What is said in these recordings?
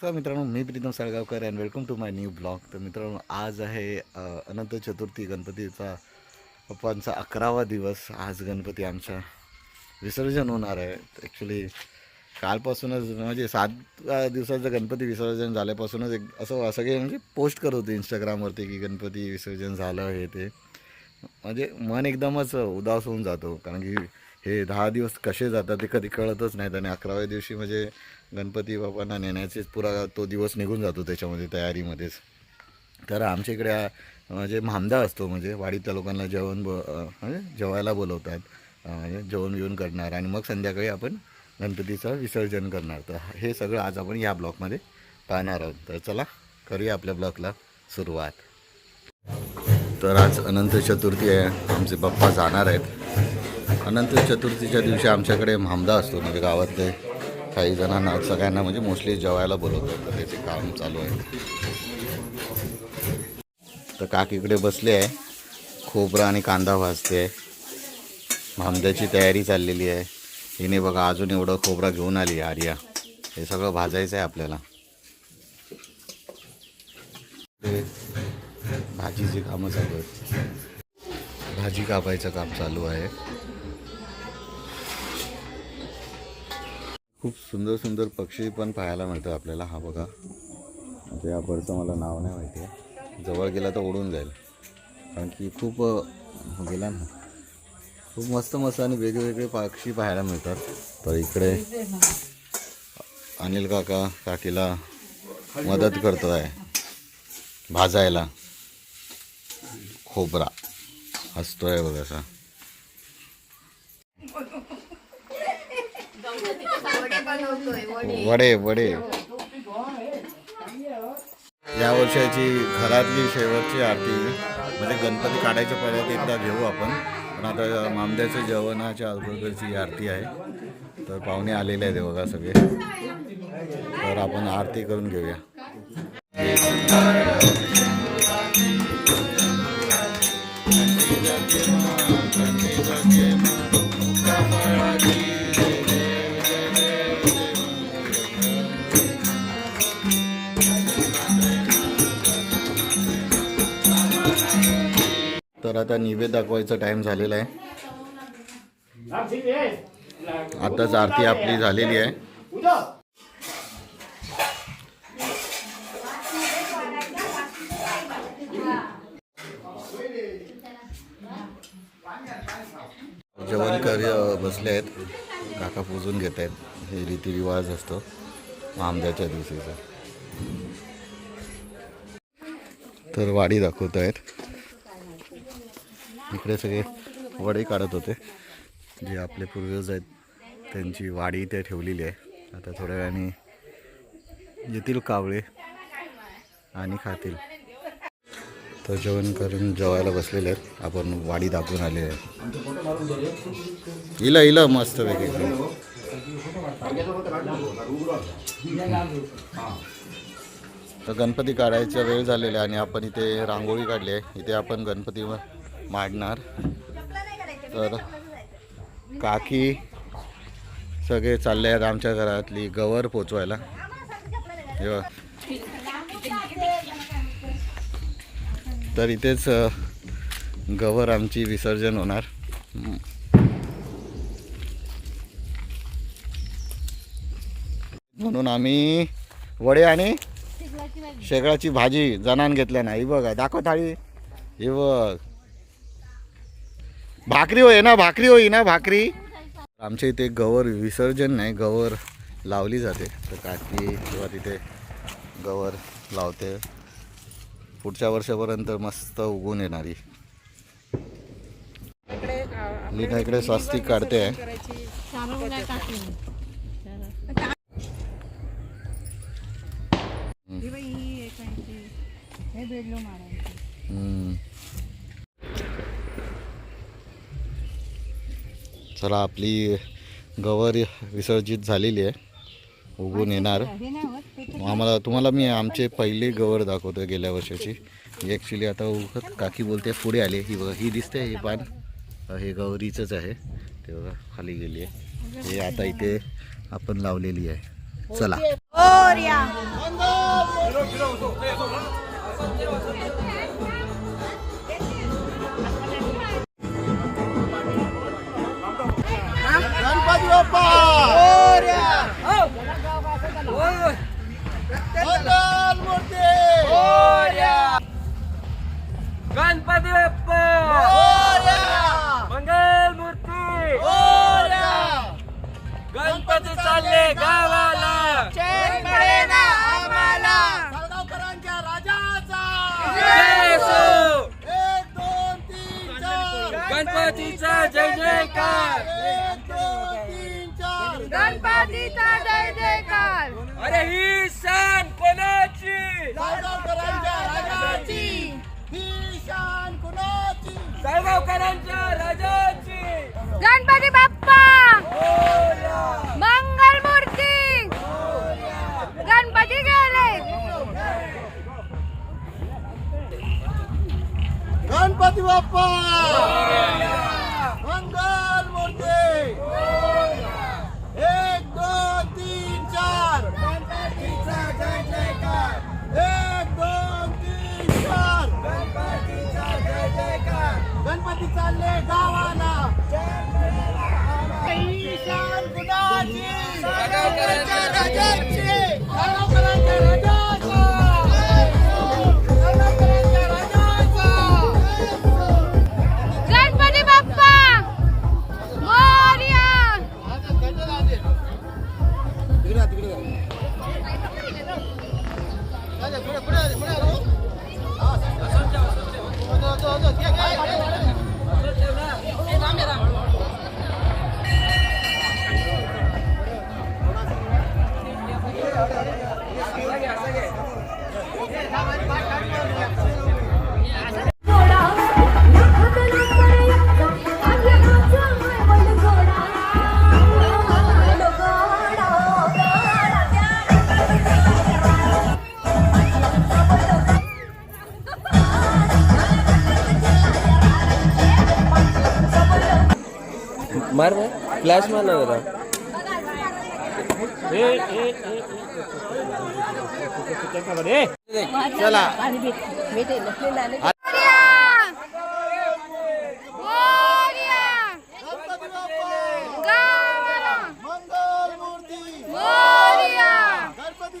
Sir मित्रांनो मी Pritam Salgaonkar and welcome to my new blog तर मित्रांनो आज आहे अनंत चतुर्थी गणपतीचा पप्पांचा अकरावा दिवस. आज गणपती आमचा विसर्जन होणार आहे. ॲक्च्युली कालपासूनच म्हणजे सात दिवसाचं गणपती विसर्जन झाल्यापासूनच एक असं सगळे म्हणजे पोस्ट करत होते इंस्टाग्रामवरती की गणपती विसर्जन झालं हे ते. म्हणजे मन एकदमच उदास होऊन जातो. कारण की हे दहा दिवस कसे जातात ते कधी कळतच नाहीत आणि अकराव्या दिवशी म्हणजे गणपती बाबांना नेण्याचेच पुरा तो दिवस निघून जातो त्याच्यामध्ये तयारीमध्येच. तर आमच्या इकडे म्हणजे मामदा असतो म्हणजे वाडीतल्या लोकांना जेवण ब म्हणजे जेवायला बोलवतात. म्हणजे जेवण बिवण करणार आणि मग संध्याकाळी आपण गणपतीचं विसर्जन करणार. तर हे सगळं आज आपण या ब्लॉकमध्ये पाहणार आहोत. तर चला करूया आपल्या ब्लॉकला सुरुवात. तर आज अनंत चतुर्थी आहे. आमचे पप्पा जाणार आहेत. अनंत चतुर्थीच्या दिवशी आमच्याकडे मामदा असतो म्हणजे गावातले काही जणांना सगळ्यांना म्हणजे मोस्टली जेवायला बोलवतो तर त्याचे काम चालू आहे. तर काकीकडे बसले आहे. खोबरं आणि कांदा भाजते. आहे मामद्याची तयारी चाललेली आहे. हिने बघा अजून एवढं खोबरा घेऊन आली आहे आर्या. हे सगळं भाजायचं आहे आपल्याला. भाजीचे भाजीची कामं चालू आहेत. भाजी कापायचं काम चालू आहे. खूप सुंदर सुंदर पक्षी पण पाहायला मिळतं आपल्याला. हा बघा. आता या बर्डचं मला नाव नाही माहिती आहे. जवळ गेला तर उडून जाईल. कारण की खूप हो, गेला ना. खूप मस्त मस्त आणि वेगवेगळे पक्षी पाहायला मिळतात. तर इकडे अनिल काका काकीला मदत करतो आहे भाजायला. खोबरा. असतो आहे बघा असा. हो, वडे. वडे या वर्षाची घरातली शेवटची आरती म्हणजे गणपती काढायच्या पहिल्या एकदा घेऊ आपण. पण आता मामद्याच्या जेवणाच्या अगोदरची आरती आहे. तर पाहुणे आलेले आहेत बघा सगळे. तर आपण आरती करून घेऊया. आता निवेद दाखवायचा टाइम झालेला आहे. आताच आरती आपली झालेली आहे. जेवण कार्य बसले आहेत. काका पूजून घेत आहेत. हे रीतिरिवाज असतो. आमद्याच्या दिवशीचा. तर वाडी दाखवत आहेत. इकडे सगळे वडे काढत होते. जे आपले पूर्वज आहेत त्यांची वाडी इथे ठेवलेली आहे. आता थोड्या वेळाने येतील कावळे आणि खातील. तर जेवण करून जेवायला बसलेले आहेत. आपण वाडी दाखवून आले आहे. इला इला मस्त वेगळी तर गणपती काढायचा वेळ झालेला आहे आणि आपण इथे रांगोळी काढली आहे. इथे आपण गणपती मांडणार. तर काकी सगळे चालले आहेत आमच्या घरातली गवर पोचवायला. तर इथेच गवर आमची विसर्जन होणार. म्हणून आम्ही वडे आणि शेगळाची भाजी. जणान घेतल्या नाही. बघा दाखव थाळी. हे बघ. भाकरी होय ना भाकरी होई ना भाकरी. आमच्या इथे गवर विसर्जन नाही गवर लावली जाते. तर काकी किंवा तिथे गवर लावते. पुढच्या वर्षापर्यंत मस्त उगून येणारी. लीना इकडे स्वस्तिक काढते. आहे हम्म. चला आपली गवर विसर्जित झालेली आहे. उगून येणार. आम्हाला तुम्हाला मी आमचे पहिले गवर दाखवतो गेल्या वर्षाची. ॲक्च्युली आता उगत काकी बोलते पुढे आले. ही ही दिसते हे पान. हे गवरीचंच आहे. ते बघा खाली गेली आहे. हे आता इथे आपण लावलेली आहे. चला. गणपतीचा जय जयकार. गणपतीचा जय जयकार. अरे ही सण कोणाची? जळगावकरांच्या राजाची. ही शान कोणाची? जळगावकरांच्या गणपती बाप्पा! मंगल मूर्ती! एक दोन तीन चार! एक दोन तीन चार! गणपती चालले गावाला! ईशान गुणाची मार मार फ्लॅश मार ना जरा. चला. गणपती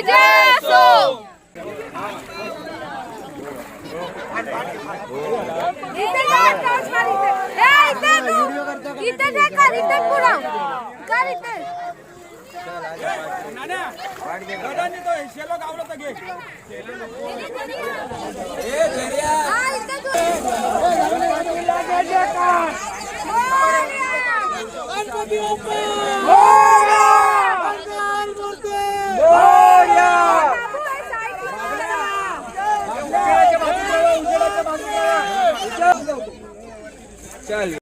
Gol! चालेल